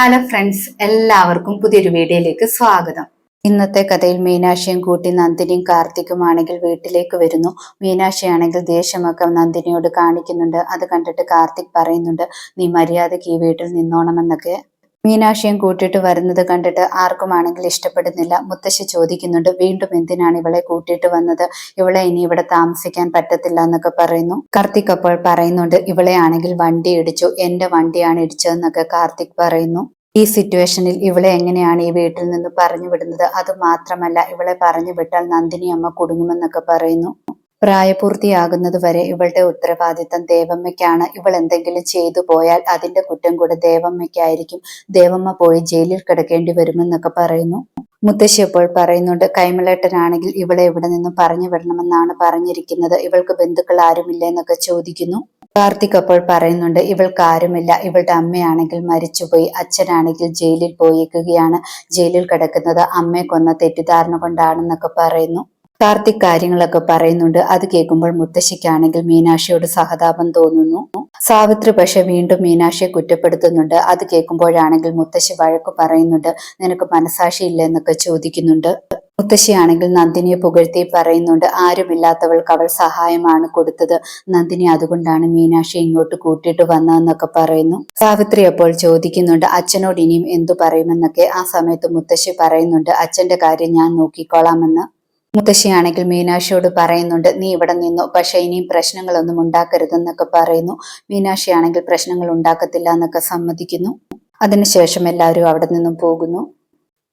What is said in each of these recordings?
Hello friends എല്ലാവർക്കും പുതിയൊരു വീഡിയോയിലേക്ക് സ്വാഗതം. ഇന്നത്തെ കഥയിൽ മീനാക്ഷിയും കൂട്ടി നന്ദിനിയും കാർത്തിക്കുമാണെങ്കിൽ വീട്ടിലേക്ക് വരുന്നു. മീനാക്ഷിയാണെങ്കിൽ ദേഷ്യമൊക്കെ നന്ദിനിയോട് കാണിക്കുന്നുണ്ട്. അത് കണ്ടിട്ട് കാർത്തിക് പറയുന്നുണ്ട് നീ മര്യാദയ്ക്ക് ഈ വീട്ടിൽ നിന്നോണമെന്നൊക്കെ. മീനാക്ഷിയും കൂട്ടിയിട്ട് വരുന്നത് കണ്ടിട്ട് ആർക്കുമാണെങ്കിൽ ഇഷ്ടപ്പെടുന്നില്ല. മുത്തശ്ശി ചോദിക്കുന്നുണ്ട് വീണ്ടും എന്തിനാണ് ഇവളെ കൂട്ടിയിട്ട് വന്നത്? ഇവളെ ഇനി ഇവിടെ താമസിക്കാൻ പറ്റത്തില്ല എന്നൊക്കെ പറയുന്നു. കാർത്തിക് അപ്പോൾ പറയുന്നുണ്ട് ഇവളെ ആണെങ്കിൽ വണ്ടി ഇടിച്ചു എന്റെ വണ്ടിയാണ് ഇടിച്ചതെന്നൊക്കെ കാർത്തിക് പറയുന്നു. ഈ സിറ്റുവേഷനിൽ ഇവളെ എങ്ങനെയാണ് ഈ വീട്ടിൽ നിന്ന് പറഞ്ഞു വിടുന്നത്? അത് മാത്രമല്ല ഇവളെ പറഞ്ഞു വിട്ടാൽ നന്ദിനി അമ്മ കുടുങ്ങുമെന്നൊക്കെ പറയുന്നു. പ്രായപൂർത്തിയാകുന്നത് വരെ ഇവളുടെ ഉത്തരവാദിത്തം ദേവമ്മയ്ക്കാണ്. ഇവൾ എന്തെങ്കിലും ചെയ്തു പോയാൽ അതിന്റെ കുറ്റം കൂടെ ദേവമ്മയ്ക്കായിരിക്കും. ദേവമ്മ പോയി ജയിലിൽ കിടക്കേണ്ടി വരുമെന്നൊക്കെ പറയുന്നു. മുത്തശ്ശി അപ്പോൾ പറയുന്നുണ്ട് കൈമളേട്ടനാണെങ്കിൽ ഇവളെ ഇവിടെ നിന്ന് പറഞ്ഞു വിടണമെന്നാണ് പറഞ്ഞിരിക്കുന്നത്. ഇവൾക്ക് ബന്ധുക്കൾ ആരുമില്ല എന്നൊക്കെ ചോദിക്കുന്നു. കാർത്തിക് അപ്പോൾ പറയുന്നുണ്ട് ഇവൾക്ക് ആരുമില്ല. ഇവളുടെ അമ്മയാണെങ്കിൽ മരിച്ചുപോയി. അച്ഛനാണെങ്കിൽ ജയിലിൽ പോയേക്കുകയാണ്. ജയിലിൽ കിടക്കുന്നത് അമ്മയെ കൊന്ന തെറ്റിദ്ധാരണ കൊണ്ടാണെന്നൊക്കെ പറയുന്നു. കാർത്തിക് കാര്യങ്ങളൊക്കെ പറയുന്നുണ്ട്. അത് കേൾക്കുമ്പോൾ മുത്തശ്ശിക്കാണെങ്കിൽ മീനാക്ഷിയോട് സഹതാപം തോന്നുന്നു. സാവിത്രി പക്ഷെ വീണ്ടും മീനാക്ഷിയെ കുറ്റപ്പെടുത്തുന്നുണ്ട്. അത് കേൾക്കുമ്പോഴാണെങ്കിൽ മുത്തശ്ശി വഴക്ക് പറയുന്നുണ്ട്. നിനക്ക് മനസാക്ഷി ഇല്ല എന്നൊക്കെ ചോദിക്കുന്നുണ്ട്. മുത്തശ്ശിയാണെങ്കിൽ നന്ദിനിയെ പുകഴ്ത്തി പറയുന്നുണ്ട്. ആരുമില്ലാത്തവൾക്ക് അവൾ സഹായമാണ് കൊടുത്തത്. നന്ദിനി അതുകൊണ്ടാണ് മീനാക്ഷി ഇങ്ങോട്ട് കൂട്ടിയിട്ട് വന്നതെന്നൊക്കെ പറയുന്നു. സാവിത്രി അപ്പോൾ ചോദിക്കുന്നുണ്ട്. അച്ഛനോട് ഇനിയും എന്തു പറയുമെന്നൊക്കെ ആ സമയത്ത് മുത്തശ്ശി പറയുന്നുണ്ട്. അച്ഛന്റെ കാര്യം ഞാൻ നോക്കിക്കോളാമെന്ന്. മുത്തശ്ശിയാണെങ്കിൽ മീനാക്ഷിയോട് പറയുന്നുണ്ട് നീ ഇവിടെ നിന്നു പക്ഷെ ഇനിയും പ്രശ്നങ്ങളൊന്നും ഉണ്ടാക്കരുതെന്നൊക്കെ പറയുന്നു. മീനാക്ഷിയാണെങ്കിൽ പ്രശ്നങ്ങൾ ഉണ്ടാക്കത്തില്ല എന്നൊക്കെ സമ്മതിക്കുന്നു. അതിനുശേഷം എല്ലാവരും അവിടെ നിന്നും പോകുന്നു.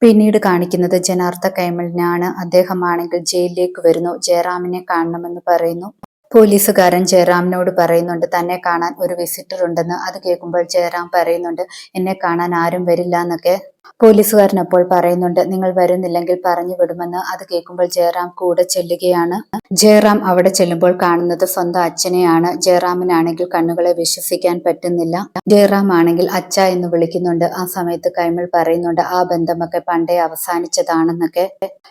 പിന്നീട് കാണിക്കുന്നത് ജനാർദ്ദ കൈമളിനാണ്. അദ്ദേഹമാണെങ്കിൽ ജയിലിലേക്ക് വരുന്നു. ജയറാമിനെ കാണണമെന്ന് പറയുന്നു. പോലീസുകാരൻ ജയറാമിനോട് പറയുന്നുണ്ട് തന്നെ കാണാൻ ഒരു വിസിറ്റർ ഉണ്ടെന്ന്. അത് കേൾക്കുമ്പോൾ ജയറാം പറയുന്നുണ്ട് എന്നെ കാണാൻ ആരും വരില്ല എന്നൊക്കെ. പോലീസുകാരൻ അപ്പോൾ പറയുന്നുണ്ട് നിങ്ങൾ വരുന്നില്ലെങ്കിൽ പറഞ്ഞു വിടുമെന്ന് അത് കേൾക്കുമ്പോൾ ജയറാം കൂടെ ചെല്ലുകയാണ്. ജയറാം അവിടെ ചെല്ലുമ്പോൾ കാണുന്നത് സ്വന്തം അച്ഛനെയാണ്. ജയറാമിനാണെങ്കിൽ കണ്ണുകളെ വിശ്വസിക്കാൻ പറ്റുന്നില്ല. ജയറാം ആണെങ്കിൽ അച്ഛ എന്ന് വിളിക്കുന്നുണ്ട്. ആ സമയത്ത് കൈമൾ പറയുന്നുണ്ട് ആ ബന്ധമൊക്കെ പണ്ടേ അവസാനിച്ചതാണെന്നൊക്കെ.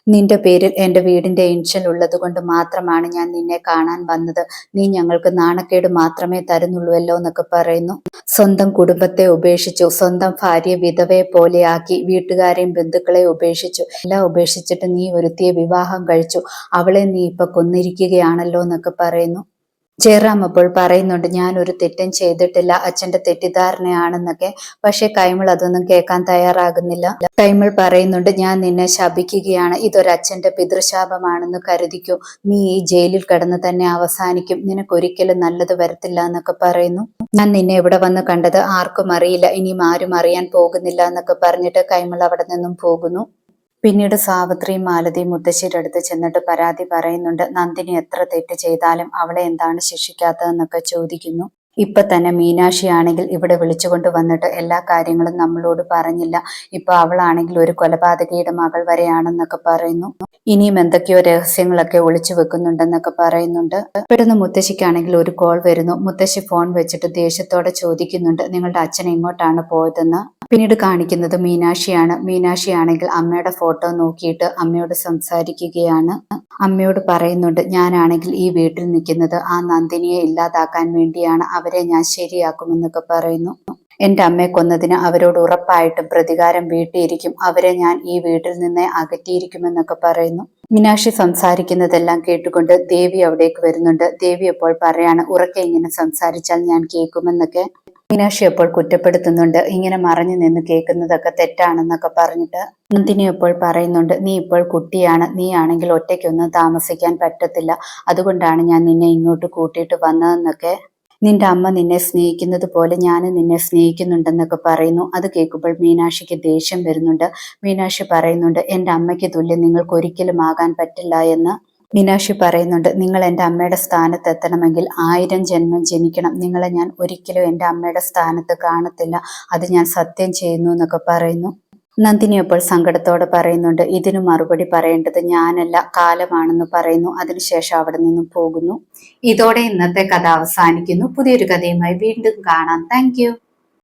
നിന്റെ പേരിൽ എന്റെ വീടിന്റെ ഇൻഷൻ ഉള്ളത് കൊണ്ട് മാത്രമാണ് ഞാൻ നിന്നെ കാണാൻ വന്നത്. നീ ഞങ്ങൾക്ക് നാണക്കേട് മാത്രമേ തരുന്നുള്ളൂവല്ലോ എന്നൊക്കെ പറയുന്നു. സ്വന്തം കുടുംബത്തെ ഉപേക്ഷിച്ചു. സ്വന്തം ഭാര്യ വിധവയെ പോലെയാക്കി വീട്ടുകാരെയും ബന്ധുക്കളെ ഉപേക്ഷിച്ചു. എല്ലാം ഉപേക്ഷിച്ചിട്ട് നീ ഒരുത്തിയെ വിവാഹം കഴിച്ചു. അവളെ നീ ഇപ്പൊ കൊന്നിരിക്കുകയാണല്ലോ എന്നൊക്കെ പറയുന്നു. ജയറാം അപ്പോൾ പറയുന്നുണ്ട് ഞാൻ ഒരു തെറ്റും ചെയ്തിട്ടില്ല. അച്ഛന്റെ തെറ്റിദ്ധാരണയാണെന്നൊക്കെ. പക്ഷെ കൈമൾ അതൊന്നും കേൾക്കാൻ തയ്യാറാകുന്നില്ല. കൈമൾ പറയുന്നുണ്ട് ഞാൻ നിന്നെ ശപിക്കുകയാണ്. ഇതൊരച്ഛന്റെ പിതൃശാപമാണെന്ന് കരുതിക്കൂ. നീ ഈ ജയിലിൽ കിടന്ന് തന്നെ അവസാനിക്കും. നിനക്കൊരിക്കലും നല്ലത് വരത്തില്ല എന്നൊക്കെ പറയുന്നു. ഞാൻ നിന്നെ ഇവിടെ വന്ന് കണ്ടത് ആർക്കും അറിയില്ല. ഇനിയും ആരും അറിയാൻ പോകുന്നില്ല എന്നൊക്കെ പറഞ്ഞിട്ട് കൈമൾ അവിടെ നിന്നും പോകുന്നു. പിന്നീട് സാവിത്രിയും മാലതിയും മുത്തശ്ശിയുടെ അടുത്ത് ചെന്നിട്ട് പരാതി പറയുന്നുണ്ട് നന്ദിനി എത്ര തെറ്റ് ചെയ്താലും അവളെ എന്താണ് ശിക്ഷിക്കാത്തതെന്നൊക്കെ ചോദിക്കുന്നു. ഇപ്പൊ തന്നെ മീനാക്ഷി ആണെങ്കിൽ ഇവിടെ വിളിച്ചുകൊണ്ട് വന്നിട്ട് എല്ലാ കാര്യങ്ങളും നമ്മളോട് പറഞ്ഞില്ല. ഇപ്പൊ അവളാണെങ്കിൽ ഒരു കൊലപാതകയുടെ മകൾ വരെയാണെന്നൊക്കെ പറയുന്നു. ഇനിയും എന്തൊക്കെയോ രഹസ്യങ്ങളൊക്കെ ഒളിച്ചു വെക്കുന്നുണ്ടെന്നൊക്കെ പറയുന്നുണ്ട്. പെട്ടെന്ന് മുത്തശ്ശിക്കാണെങ്കിൽ ഒരു കോൾ വരുന്നു. മുത്തശ്ശി ഫോൺ വെച്ചിട്ട് ദേഷ്യത്തോടെ ചോദിക്കുന്നുണ്ട്. നിങ്ങളുടെ അച്ഛൻ എങ്ങോട്ടാണ് പോയതെന്ന്. പിന്നീട് കാണിക്കുന്നത് മീനാക്ഷിയാണ്. മീനാക്ഷിയാണെങ്കിൽ അമ്മയുടെ ഫോട്ടോ നോക്കിയിട്ട് അമ്മയോട് സംസാരിക്കുകയാണ്. അമ്മയോട് പറയുന്നുണ്ട് ഞാനാണെങ്കിൽ ഈ വീട്ടിൽ നിൽക്കുന്നത് ആ നന്ദിനിയെ ഇല്ലാതാക്കാൻ വേണ്ടിയാണ്. അവരെ ഞാൻ ശരിയാക്കുമെന്നൊക്കെ പറയുന്നു. എന്റെ അമ്മയെ കൊന്നതിന് അവരോട് ഉറപ്പായിട്ടും പ്രതികാരം വീട്ടിയിരിക്കും. അവരെ ഞാൻ ഈ വീട്ടിൽ നിന്ന് അകറ്റിയിരിക്കുമെന്നൊക്കെ പറയുന്നു. മീനാക്ഷി സംസാരിക്കുന്നതെല്ലാം കേട്ടുകൊണ്ട് ദേവി അവിടേക്ക് വരുന്നുണ്ട്. ദേവി അപ്പോൾ പറയാണ് ഉറക്കെ ഇങ്ങനെ സംസാരിച്ചാൽ ഞാൻ കേൾക്കുമെന്നൊക്കെ. മീനാക്ഷി അപ്പോൾ കുറ്റപ്പെടുത്തുന്നുണ്ട്. ഇങ്ങനെ മറഞ്ഞു നിന്ന് കേൾക്കുന്നതൊക്കെ തെറ്റാണെന്നൊക്കെ പറഞ്ഞിട്ട് നന്ദിനി എപ്പോൾ പറയുന്നുണ്ട് നീ ഇപ്പോൾ കുട്ടിയാണ്. നീ ആണെങ്കിൽ ഒറ്റയ്ക്കൊന്നും താമസിക്കാൻ പറ്റത്തില്ല. അതുകൊണ്ടാണ് ഞാൻ നിന്നെ ഇങ്ങോട്ട് കൂട്ടിയിട്ട് വന്നതെന്നൊക്കെ. നിന്റെ അമ്മ നിന്നെ സ്നേഹിക്കുന്നത് പോലെ ഞാൻ നിന്നെ സ്നേഹിക്കുന്നുണ്ടെന്നൊക്കെ പറയുന്നു. അത് കേൾക്കുമ്പോൾ മീനാക്ഷിക്ക് ദേഷ്യം വരുന്നുണ്ട്. മീനാക്ഷി പറയുന്നുണ്ട് എന്റെ അമ്മയ്ക്ക് തുല്യം നിങ്ങൾക്ക് ഒരിക്കലും ആകാൻ പറ്റില്ല എന്ന്. മീനാക്ഷി പറയുന്നുണ്ട് നിങ്ങൾ എന്റെ അമ്മയുടെ സ്ഥാനത്ത് എത്തണമെങ്കിൽ ആയിരം ജന്മം ജനിക്കണം. നിങ്ങളെ ഞാൻ ഒരിക്കലും എന്റെ അമ്മയുടെ സ്ഥാനത്ത് കാണത്തില്ല. അത് ഞാൻ സത്യം ചെയ്യുന്നു എന്നൊക്കെ പറയുന്നു. നന്ദിനി അപ്പോൾ സങ്കടത്തോടെ പറയുന്നുണ്ട് ഇതിനു മറുപടി പറയേണ്ടത് ഞാനല്ല കാലമാണെന്ന് പറയുന്നു. അതിനുശേഷം അവിടെ നിന്നും പോകുന്നു. ഇതോടെ ഇന്നത്തെ കഥ അവസാനിക്കുന്നു. പുതിയൊരു കഥയുമായി വീണ്ടും കാണാം. താങ്ക്